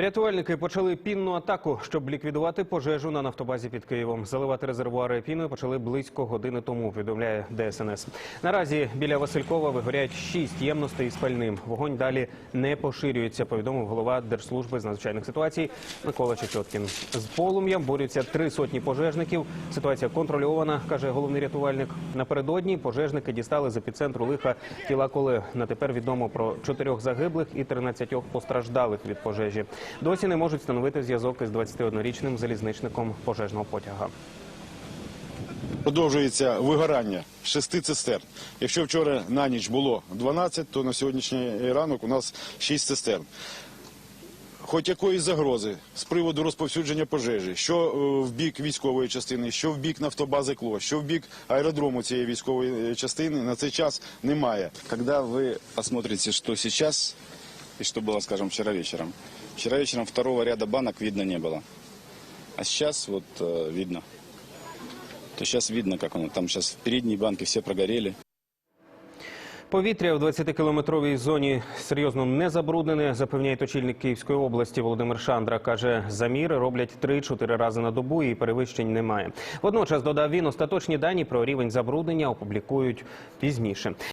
Рятувальники почали пінну атаку, щоб ліквідувати пожежу на нафтобазі під Києвом. Заливати резервуари піною почали близько години тому. Повідомляє ДСНС. Наразі біля Василькова вигоряють шість ємностей із пальним. Вогонь далі не поширюється. Повідомив голова Держслужби з надзвичайних ситуацій Микола Чечоткін. З полум'ям борються три сотні пожежників. Ситуація контрольована, каже головний рятувальник. Напередодні пожежники дістали з епіцентру лиха тіла колег. На тепер відомо про чотирьох загиблих і 13 постраждалих від пожежі. Досі не можуть встановити зв'язок із 21-річним залізничником пожежного потяга. Продовжується вигорання шести цистерн. Якщо вчора на ніч було 12, то на сьогоднішній ранок у нас 6 цистерн. Хоч якоїсь загрози з приводу розповсюдження пожежі, що е, в бік військової частини, що в бік нафтобази КЛО, що в бік аеродрому цієї військової частини на цей час немає. Когда вы посмотрите, что сейчас и что было, скажем, вчера вечером. Вчера вечером второго ряда банок видно не было. А сейчас вот э, видно. То сейчас видно, как оно. Там сейчас передние банки все прогорели. Повітря в 20-кілометровій зоні серйозно не забруднене, запевняє очільник Київської області Володимир Шандра. Каже, заміри роблять 3-4 рази на добу і перевищень немає. Водночас, додав він, остаточні дані про рівень забруднення опублікують пізніше.